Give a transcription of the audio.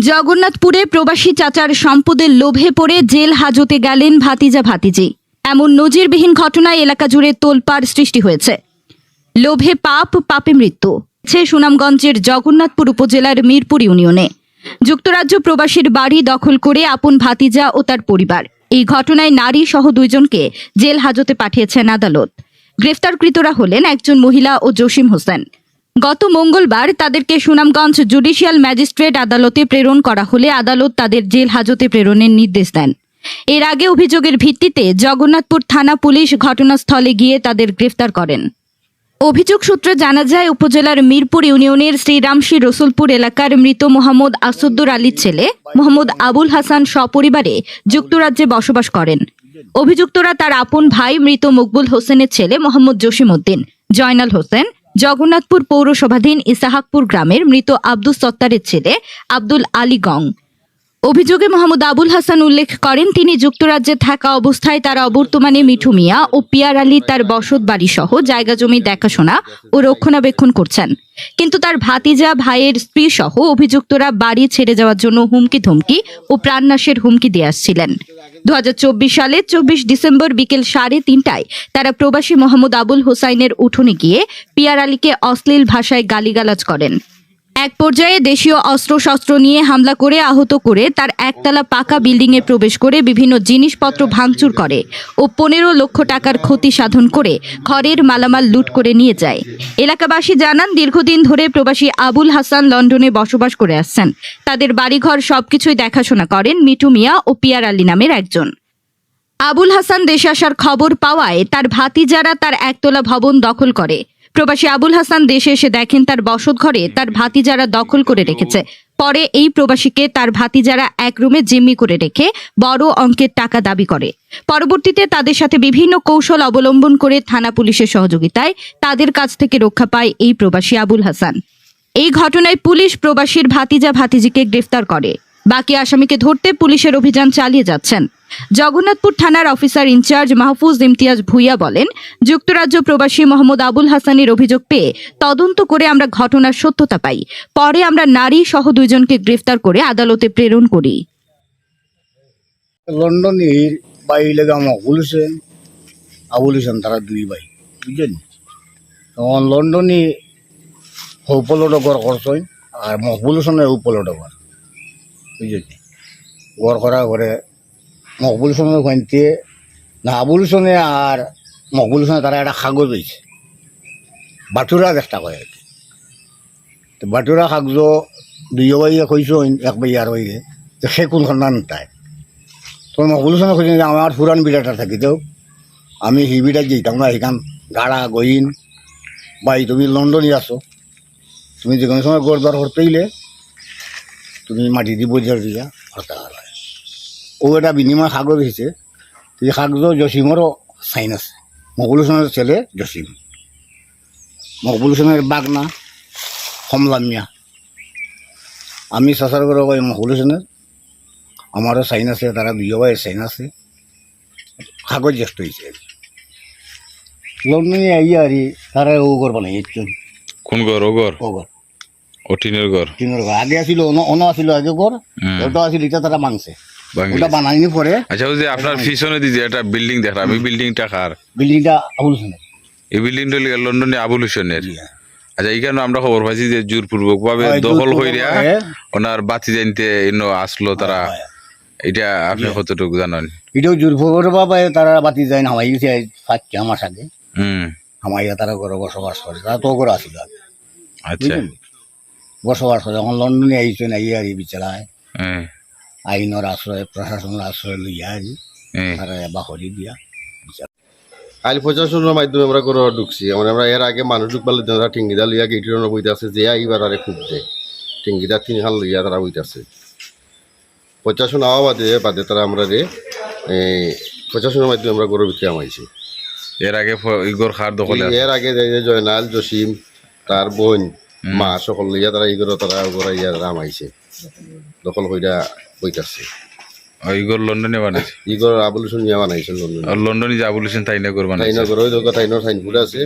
জগন্নাথপুরে প্রবাসী চাচার সম্পদের লোভে পড়ে জেল হাজতে গেলেন ভাতিজা ভাতিজি। এমন নজিরবিহীন ঘটনায় এলাকা জুড়ে তোলপাড় সৃষ্টি হয়েছে। লোভে পাপ, পাপে মৃত্যু। সুনামগঞ্জের জগন্নাথপুর উপজেলার মিরপুর ইউনিয়নে। যুক্তরাজ্য প্রবাসীর বাড়ি দখল করে আপন ভাতিজা ও তার পরিবার। এই ঘটনায় নারী সহ দুইজনকে জেল হাজতে পাঠিয়েছেন আদালত। গ্রেফতারকৃতরা হলেন একজন মহিলা ও জসিম হোসেন। গত মঙ্গলবার তাদেরকে সুনামগঞ্জ জুডিশিয়াল ম্যাজিস্ট্রেট আদালতে প্রেরণ করা হলে আদালত তাদের জেল হাজতে প্রেরণের নির্দেশ দেন। এর আগে অভিযোগের ভিত্তিতে জগন্নাথপুর থানা পুলিশ ঘটনাস্থলে গিয়ে তাদের গ্রেফতার করেন। অভিযোগ সূত্রে জানা যায়, উপজেলার মিরপুর ইউনিয়নের শ্রীরামশী রসুলপুর এলাকার মৃত মোহাম্মদ আসুদ্দুর আলীর ছেলে, মোহাম্মদ আবুল হাসান সপরিবারে যুক্তরাজ্যে বসবাস করেন। অভিযুক্তরা তার আপন ভাই মৃত মকবুল হোসেনের ছেলে মোহাম্মদ জসিম উদ্দিন জয়নাল হোসেন জগন্নাথপুর পৌরসভাধীন ইসাহাকপুর গ্রামের মৃত আব্দুস সত্তারের ছেলে আব্দুল আলী গং। অভিযোগে মোহাম্মদ আবুল হাসান উল্লেখ করেন, তিনি যুক্তরাজ্যে থাকা অবস্থায় তার অবর্তমানে মিঠু মিয়া ও পিয়ার আলী তার বসত বাড়ি সহ জায়গা জমি দেখাশোনা ও রক্ষণাবেক্ষণ করছেন। কিন্তু তার ভাতিজা, ভাইয়ের স্ত্রী সহ অভিযুক্তরা বাড়ি ছেড়ে যাওয়ার জন্য হুমকি ধমকি ও প্রাণনাশের হুমকি দিয়ে আসছিলেন। দু হাজার চব্বিশ সালে চব্বিশ ডিসেম্বর বিকেল সাড়ে তিনটায় তারা প্রবাসী মোহাম্মদ আবুল হোসাইনের উঠোনে গিয়ে পিয়ার আলীকে অশ্লীল ভাষায় গালিগালাজ করেন। এক পর্যায়ে দেশীয় অস্ত্রশস্ত্র নিয়ে হামলা করে আহত করে তার একতলা পাকা বিল্ডিংয়ে প্রবেশ করে বিভিন্ন জিনিসপত্র ভাঙচুর করে ও পনেরো লক্ষ টাকার ক্ষতি সাধন করে ঘরের মালামাল লুট করে নিয়ে যায়। এলাকাবাসী জানান, দীর্ঘদিন ধরে প্রবাসী আবুল হাসান লন্ডনে বসবাস করে আসছেন। তাদের বাড়িঘর সবকিছুই দেখাশোনা করেন মিটু মিয়া ও পিয়ার আলী নামের একজন। আবুল হাসান দেশে আসার খবর পাওয়ায় তার ভাতিজারা তার একতলা ভবন দখল করে। প্রবাসী আবুল হাসান দেশে এসে দেখেন তার বসত ঘরে তার ভাতিজারা দখল করে রেখেছে। পরে এই প্রবাসীকে তার ভাতিজারা এক রুমে জিম্মি করে রেখে বড় অঙ্কের টাকা দাবি করে। পরবর্তীতে তাদের সাথে বিভিন্ন কৌশল অবলম্বন করে থানা পুলিশের সহযোগিতায় তাদের কাছ থেকে রক্ষা পায় এই প্রবাসী আবুল হাসান। এই ঘটনায় পুলিশ প্রবাসীর ভাতিজা ভাতিজিকে গ্রেফতার করে। বাকি আসামিকে ধরতে পুলিশের অভিযান চালিয়ে যাচ্ছেন। জগন্নাথপুর থানার officer in charge Mahfuz Imtiaz Bhuiya বলেন, যুক্তরাজ্য প্রবাসী মোহাম্মদ আবুল হাসানের অভিযোগ পেয়ে তদন্ত করে আমরা ঘটনার সত্যতা পাই। পরে আমরা নারী সহ দুইজনকে গ্রেফতার করে আদালতে প্রেরণ করি। লন্ডনে করছেন আর গড় বুঝছেন গড় করা ঘরে মকবুল হোসেনের ওখানতে না আবুল হোসেনে আর মকবুল হোসেনে তারা একটা কাগজ হয়েছে। বাটুরা চেষ্টা করে আর। তো বাটুরা কাগজ দুই ভাইয়ে কইছেন এক ভাই আর ভাইয়ে তো সে কোনখন তাই তোর মকবুল হোসেন খুঁজে আমার পুরান বিড়াটা থাকি তো আমি হি বিড়া যেতাম না এখান গাড়া গইন ভাই, তুমি লন্ডনে আসো তুমি যে কোনো সময় গোরদার করতে গেলে তুমি মাটি দিব দিয়া হতে হয়। ও এটা বিনিময় কাগজ হয়েছে এই কাগজ জসিমরও সাইন আছে। মকবুল হোসেনের ছেলে জসিম। মকবুল হোসেনের বাগনা কমলা মিয়া। আমি সসার করে ভাই মকবুল হোসেনের আমারও সাইন আছে তারা দুই ভাই সাইন আছে। কাগজ জ্যেষ্ঠ হয়েছে লন্ডনে আইয়া আর তারা ও ঘর বানাই কোন ঘর ও ঘর ও ঘর ও টিনের ঘর? তিনের ঘর। আগে আসিল অন আসিল আগে ঘর। ওটা আসিল এটা তারা মাংসে ওটা বানাইনি পরে। আচ্ছা ওই যে আপনার পিছনে দিছে একটা বিল্ডিং দেখলাম এই বিল্ডিংটা কার? বিল্ডিংটা আবুল হোসেনের। এই বিল্ডিংটা লন্ডনে আবুল হোসেনের। আচ্ছা এইখানে আমরা খবর পাইছি যে জোরপূর্বক ভাবে দখল জোরপূর্বক ওনার বাতি জানতে ইনো আসলো তারা। এটা আপনি কতটুকু জানেন? এটাও জোরফোর বাবা তারা বাতি যায় হামাই গেছে পাঁচটা আমার সাথে হুম। হামাইয়া তারা ঘরে বসবাস করে তারা তো ঘরে আসিল আচ্ছা। বসবাস করে। এখন লন্ডনে আইছেন আইয়া আর বিচারায়। আইনের আশ্রয় প্রশাসনের আশ্রয় লইয়া আর। তারা বাহরি দিয়া আইল প্রশাসনের মাধ্যমে আমরা করে ঢুকছি। মানে আমরা এর আগে মানুষ ঢুকবার তারা টিঙ্গিদা লইয়া গেটের বইতে আছে যে এইবার আরে খুব দে টিঙ্গিদা তিন হাল লইয়া তারা বইতে আছে প্রশাসন আওয়া বাদে বাদে তারা আমরা রে এই প্রশাসনের মাধ্যমে আমরা গরুর ভিতরে আমাইছি। এর আগে ফ- ইগর খার দখলে এর আগে জয়নাল জসিম তার বোন মা সকল লইয়া তারা ইগর তারা ওরা ইয়া রাম আইছে। দখল কইরা বইতাছে। ইগর লন্ডনে বানাইছে। ইগর আবুল ইয়া বানাইছে লন্ডন। লন্ডনে যে আবুল হোসেন তাই না করবান তাই না করে তাই না সাইন সাইনপুর আছে